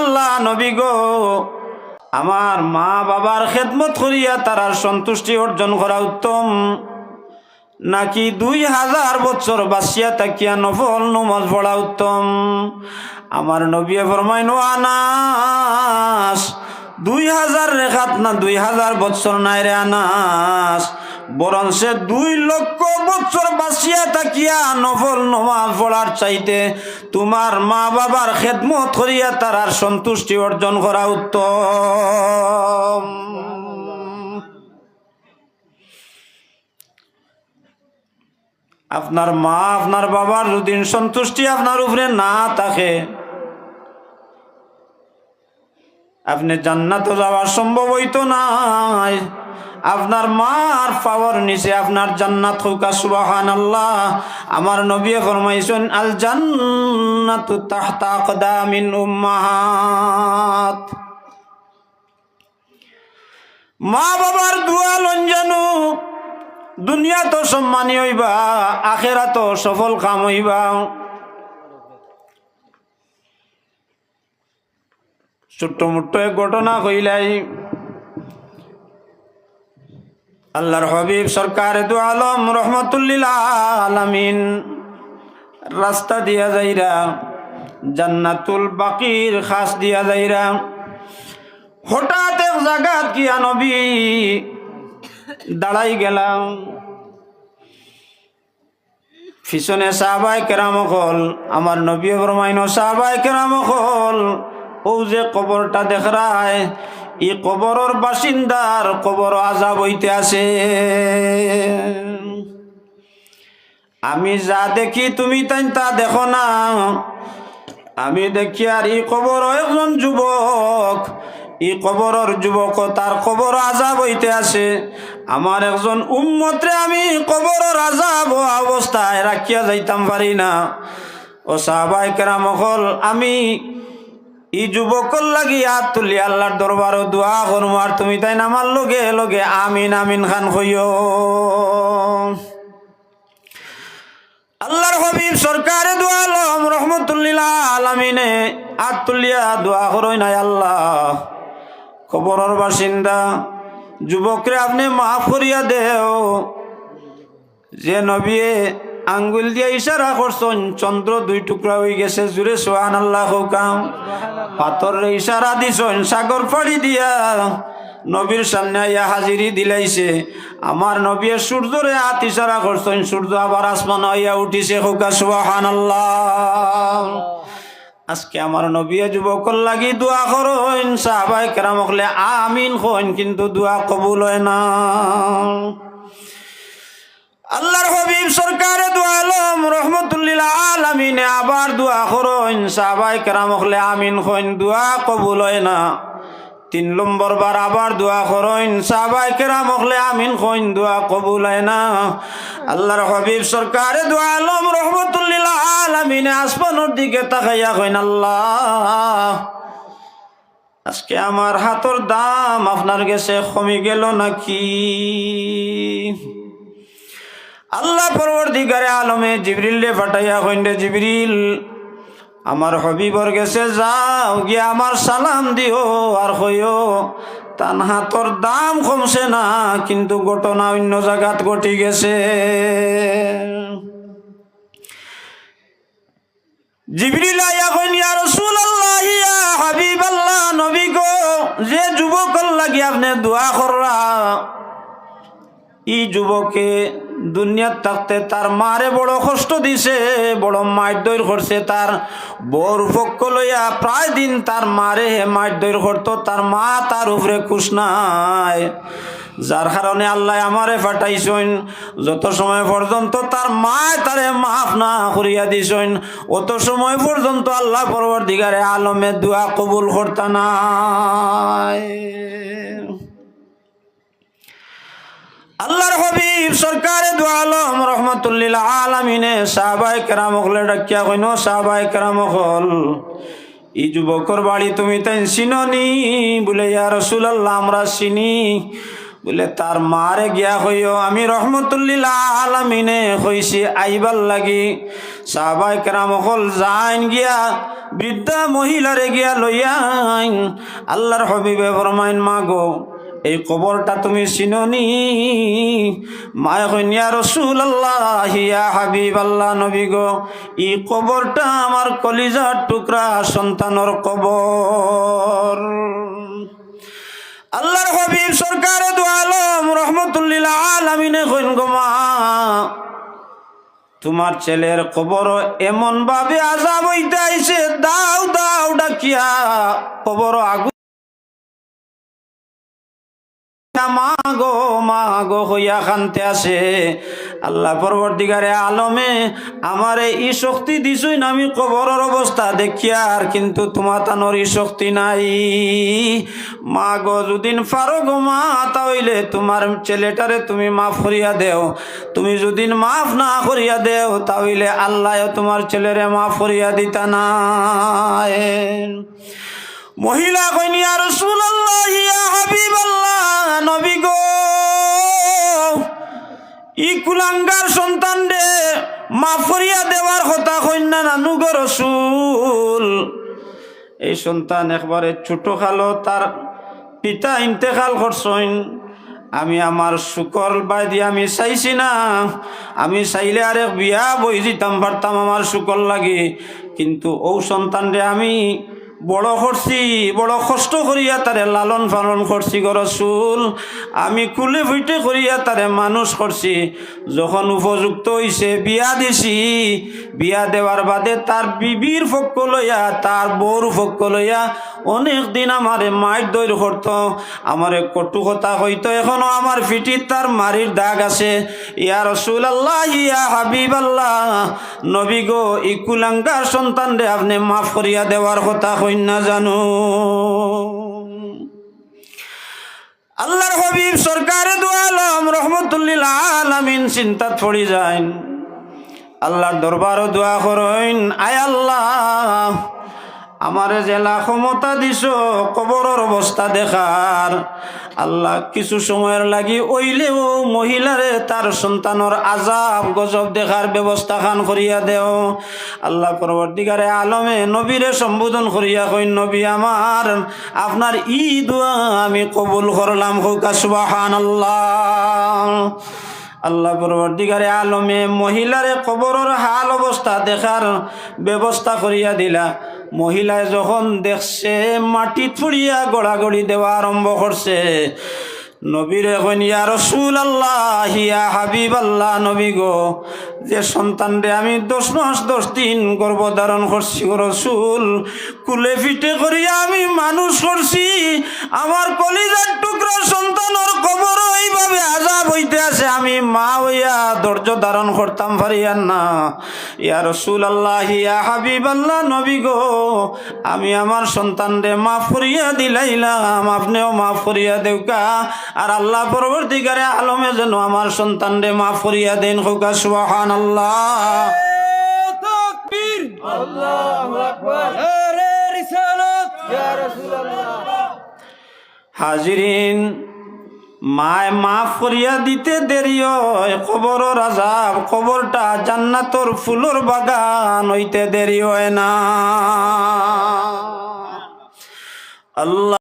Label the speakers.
Speaker 1: আল্লাহ নবী আমার মা বাবার খেদমত করিয়া তারার সন্তুষ্টি অর্জন করা উত্তম। নাকি দুই হাজার বছর বাসিয়া তাকিয়া নফল নমাজ পড়া উত্তম? আমার নবী ফরমাইন আনাস, দুই হাজার রেখাত না দুই হাজার বছর নাই রে আনাস। বরং সে দুই লক্ষ বছর বাসিয়া তাকিয়া নফল নমাজ পড়ার চাইতে তোমার মা বাবার খেদমত করিয়া তারার সন্তুষ্টি অর্জন করা উত্তম। আপনার মা, আপনার বাবার যদি সন্তুষ্টি আপনার উপরে না থাকে আপনি জান্নাত যাওয়ার সম্ভব হইতো নাই। আপনার মার পাওয়ার নিচে আপনার জান্নাত হৌকা সুবাহান আল্লাহ আমার নবী ফরমাইছেন আল জান্নাতু তাহতা আকদামিন উম্মাহাত। মা বাবার দোয়া লঞ্জানু দুনিয়া তো সম্মানী হইবা আখেরা তো সফল কাম হইবা। ছোট্ট মোট্ট এক ঘটনা কইলাই। আল্লাহর হবিব সরকার দু আলম, রহমতুল্লিল আলামিন। রাস্তা দিয়া যাইরা, জান্নাতুল বাকির খাস দিয়া যাইরা, হঠাৎ এক জায়গাত গিয়া নবী দাঁড়াই গেলাম। পিছনে সাহবাই কেরাম হল, আমার নবী ব্রহ্মাইন সাহবাই কেরাম হল ও যে কবরটা দেখরায় ই কবরের বাসিন্দার কবর আজাব হইতে আছে আমি যা দেখি তুমি তাই তা দেখো না। আমি দেখি আর ই কবর একজন যুবক। ই কবরের যুবক তার কবর আজাব হইতে আছে আমার একজন উম্মতরে আমি কবরের আজাব অবস্থায় রাখিয়া যাইতাম পারি না। ও সাহবাই কেরাম হল আমি ই যুবকর লাগি হাত তুলি, আল্লাহর দরবারও দোয়া করব আর তুমি তাই নামার লগে লগে আমিন আমিন খান কইও আল্লাহর হবিব সরকারে দোয়া আলম রহমতুল্লিল আলমিনে হাত তুলিয়া দোয়া করই নাই আল্লাহ। খবরের বাসিন্দা, যুবকরে আপনি মাফ করিয়া দেও। যে নবিয়ে আঙ্গুল দিয়ে ইশারা করছেন, চন্দ্র দুই টুকরা হয়ে গেছে, জুড়ে সোহান আল্লাহ হুকাম পাথরের ইশারা দিছেন সাগর পাড়ি দিয়া। নবীর সামনে আইয়া হাজিরি দিলাইছে। আমার নবী সূর্যরে হাত ইশারা করছেন, সূর্য আবার আসমান আইয়া উঠিছে, হুকা সোহান আজকে আমার নবী যুবকর লাগি দোয়া করইন সাহাবাই কেরাম হলে আমিন হইন, কিন্তু দোয়া কবুল হয় না। আল্লাহর হবিব সরকারে দোয়া আলম, রহমতুল্লিল আলমিনে আবার দোয়া করইন সাহাবাই কেরাম হলে আমিন হইন, দোয়া কবুল হয় না। তিন নম্বর বার আবার দোয়া করইন সাহাবাই কেরাম হলে আমিন হইন, দোয়া কবুল হয় না। আল্লাহর হবিব সরকারে দোয়া আলম, রহমতুল্লিল আলমিনে আসমানোর দিকে তাকাইয়া হইন আল্লাহ, আজকে আমার হাতর দাম আপনার গেছে কমে গেল নাকি? আল্লাহ পরবর্তীকারে আলমে জিবরিলে ফাটাইয়া কইন্ডে জিবরিল, আমার হবিবর গেছে, যাও গিয়া আমার সালাম দিও আর হইও তান হাতর দাম কমছে না, কিন্তু ঘটনা অন্য জায়গাত ঘটি গেছে। জিবরিল আয়া কইন, ইয়া রাসূলুল্লাহ, ইয়া হাবিবাল্লাহ, নবী গো, যে যুবক লাগি আপনি দোয়া কররা। ই যুবকে দুনিয়ার থাকতে তার মারে বড় কষ্ট দিছে, বড় মারদৈর করছে। তার বর পক্ষ লইয়া প্রায় দিন তার মারে হে মারদৈর করতো, তার মা তার উপরে খুশ নাই। যার কারণে আল্লাহ আমারে ফাটাইছেন। যত সময় পর্যন্ত তার মা তারে মাফ না করিয়া দিছেন, অত সময় পর্যন্ত আল্লাহ পরবর দিগারে আলমে দোয়া কবুল করতা আল্লাহর হবিব সরকারে দু আলম রহমতুল্লিল আলমিনে সাহবাই কেরাম হলে ডাকিয়া কইন সাহবাই কেরাম হল ই যুবকর বাড়ি তুমি তাই চিননি? বলে, ইয়া রসুল আল্লাহ আমরা চিনি। বলে, তার মারে গিয়া হইও আমি রহমতুল্লিল্লাহ আলামিনে হইছি আইবার লাগি। সাহাবাই কেরাম হল যাইন গিয়া, বৃদ্ধা মহিলারে গিয়া লইয়া আইন আল্লাহর হবিবে ফরমাইন, মা গো এই কবরটা তুমি চিননি? মায় কইনিয়া রসুল আল্লাহ হিয়া হাবিব আল্লাহ নবী গো। এই কবরটা আমার কলিজার টুকরা সন্তানর কবর। আল্লাহর হবিব সরকারে দু আলম রহমতুল্লিল্লাহ আলামিনে কইন গো মা, তোমার ছেলের কবর এমন ভাবে আজাব হইতে আইছে, দাও দাও, ডাকিয়া কবর আগু মাগো মাগো হইয়া খানতে আসে। আল্লাহ পরবর্তীকারে আলমে আমারে ই শক্তি দিছই না, আমি কবরের অবস্থা দেখিয়া আর কিন্তু তোমার তানোর ই শক্তি নাই। মা গো যদিন ফারো গো মা তাহলে তোমার ছেলেটারে তুমি মাফ করিয়া দেও। তুমি যদিন মাফ না করিয়া দেও, তাহলে আল্লাহ তোমার ছেলেরে মাফ করিয়া দিতা না মহিলা কইনিয়া রসুল্লাহ ই সন্তান রে মাফরিয়া দেওয়ার কথা কন্যা নানু গো রসুল। এই সন্তান একবারে ছোট খালো, তার পিতা ইন্তেকাল করছেন। আমি আমার শুকর বাই দিয়ে আমি চাইছি না, আমি চাইলে আরে বিয়া বই দিতাম, পারতাম আমার শুকর লাগে। কিন্তু ও সন্তানরে আমি বড় করছি, বড় কষ্ট করিয়া তারে লালন পালন করছি গরসুল আমি কুলে ফুটে করিয়া তারে মানুষ করছি। যখন উপযুক্ত হইছে বিয়া দিছি, বিয়া দেওয়ার বাদে তার বিবির ফক্ক লইয়া, তার বউর ফক্ক লইয়া অনেক দিন আমারে মাইর দৈর করত। আমারে কটু কথা হইতো এখনও আমার ফিটির তার মারির দাগ আছে। ইয়া রসুল আল্লাহ ইয়া হাবিব আল্লাহ নবী গো ইকুলাঙ্গার সন্তান রে আপনি মাফ করিয়া দেওয়ার কথা হইন না জানো? আল্লাহর হবিব সরকারে দোয়ালম রহমতুল্লিল আলামিন চিন্তাত পড়ি যায় আল্লাহর দরবারও দোয়া করেন, আয় আল্লাহ। আমারে জেলা ক্ষমতা দিছ, কবরের অবস্থা দেখার। আল্লাহ কিছু সময়ের লাগি ওইলেও মহিলারে তার সন্তানর আজাব, গজব দেখার ব্যবস্থা খান করিয়া দেও। আল্লাহ পরবর্তীকারে আলমে নবীরে সম্বোধন করিয়া কই নবী আমার, আপনার ই দোয়া আমি কবুল করলাম হোকা সুবাহান আল্লাহ আল্লাহ আলমে মহিলারে কবরের হাল অবস্থা দেখার ব্যবস্থা করিয়া দিলা। মহিলায় যখন দেখছে মাটি ফুড়িয়া গড়াগড়ি দেওয়া আরম্ভ করছে নবীর এখন ইয়া রসুল আল্লাহ হিয়া হাবিব আল্লাহ নবী গো, যে সন্তান রে আমি দশ মাস দশ দিন গর্ভধারণ করছি গো রসুল, কুলে ফিটে করিয়া আমি মানুষ করছি, আমার কলিজার টুকরা সন্তানের কবর এইভাবে আজাব হইতে আছে, আমি মা হইয়া ধৈর্য ধারণ করতাম, পারিয়ান না। ইয়া রসুল আল্লাহ ইয়া হাবিব আল্লাহ নবী গো, আমি আমার সন্তান রে মাফ করিয়া দিলাইলাম, আপনিও মাফ করিয়া দেউকা আর আল্লাহ পরবর্তীকারে আলমে যেন আমার সন্তান রে মাফ করিয়া দেন হোকা সুবাহান আল্লাহ
Speaker 2: তাকবীর। আল্লাহু আকবার। আরে রিসালাত। ইয়া রাসূলুল্লাহ।
Speaker 1: হাজিরিন মায় মাফ করিয়া দিতে দেরি হয় কবর রাজাব কবরটা জান্নাতর ফুলর বাগান হইতে দেরি হয় না। আল্লাহ